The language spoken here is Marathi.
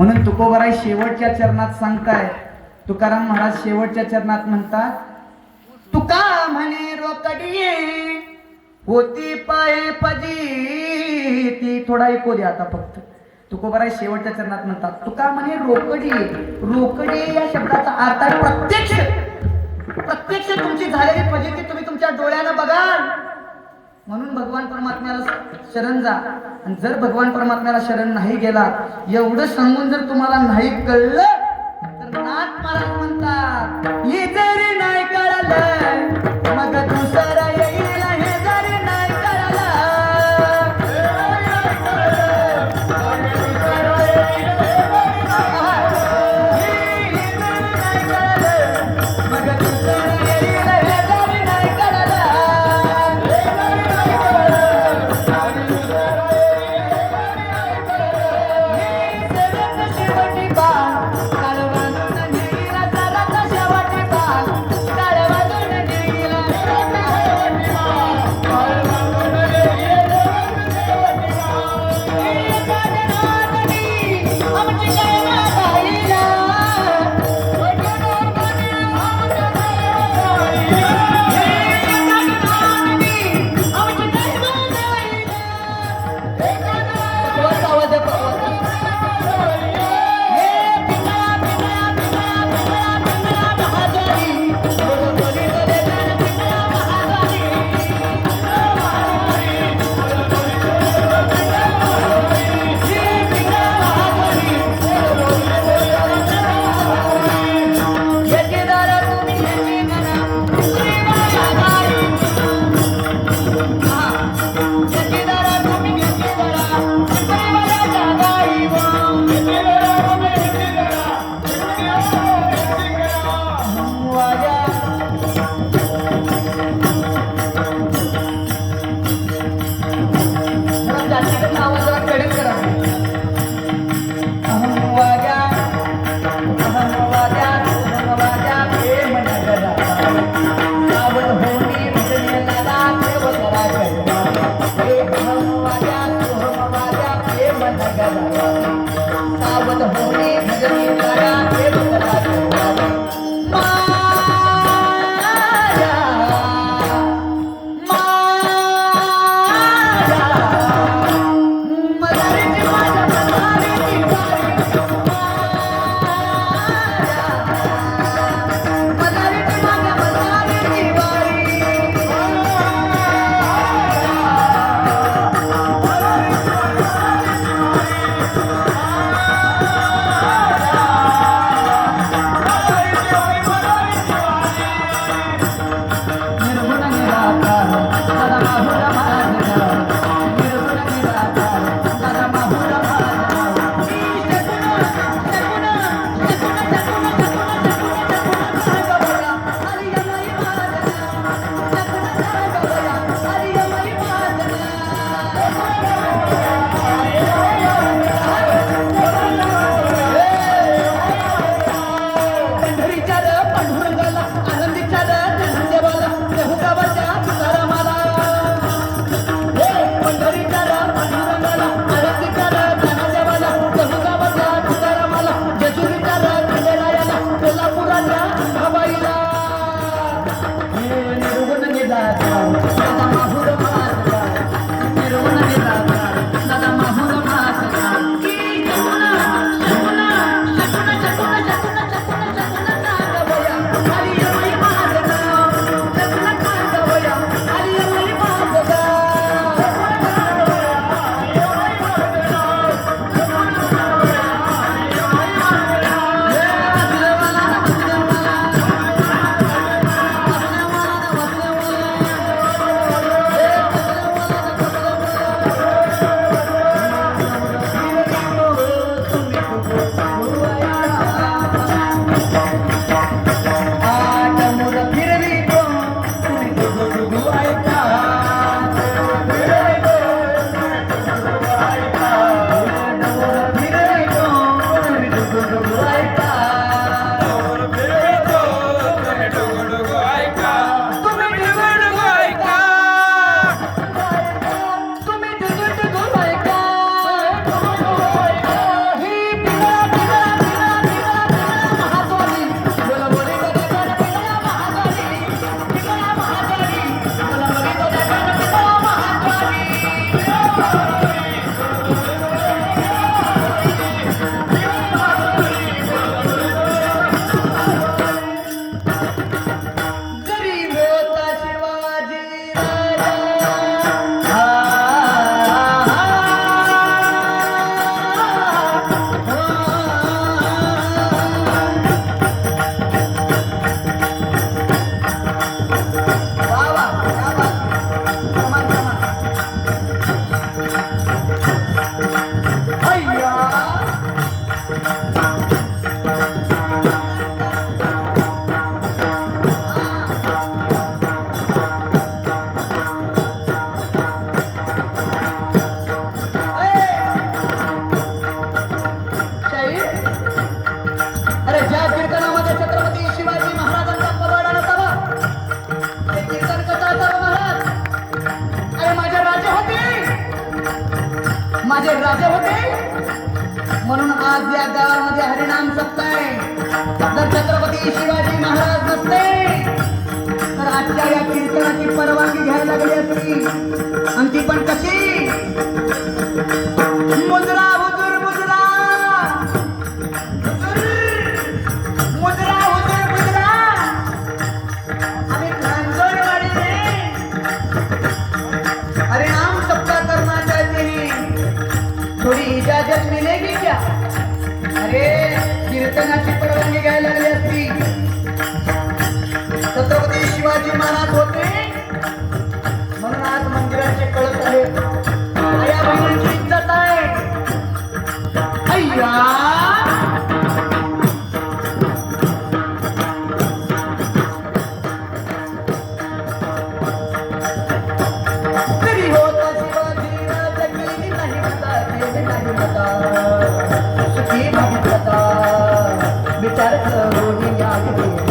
म्हणून तुकोबराय शेवटच्या चरणात सांगताय तुकाराम महाराज शेवटच्या चरणात म्हणतात तुका म्हणे रोकडी होती पाय पजी ती थोडा ऐकू दे आता फक्त. तुकोबराय शेवटच्या चरणात म्हणतात तुका म्हणे रोकडी रोकडी या शब्दाचा अर्थ प्रत्यक्ष. प्रत्यक्ष तुमची झालेली फजिती तुम्ही तुमच्या डोळ्यानं बघाल. म्हणून भगवान परमात्म्याला शरण जा. आणि जर भगवान परमात्म्याला शरण नाही गेला एवढं सांगून जर तुम्हाला नाही कळलं तर नाथ महाराज म्हणतात माझे राजे होते? म्हणून आज या गावामध्ये हरिणाम सप्ताय जर छत्रपती शिवाजी महाराज नसते तर आजच्या या कीर्तनाची परवानगी घ्यायला लागली असती. आणि ती पण कशी? अरे कीर्तनाची परवानगी घ्यायला लागली असती. छत्रपती शिवाजी महाराज होते. म्हणून आज मंदिराचे कळत आहे आया बहिणीची इज्जत आहे. अय्या! राजा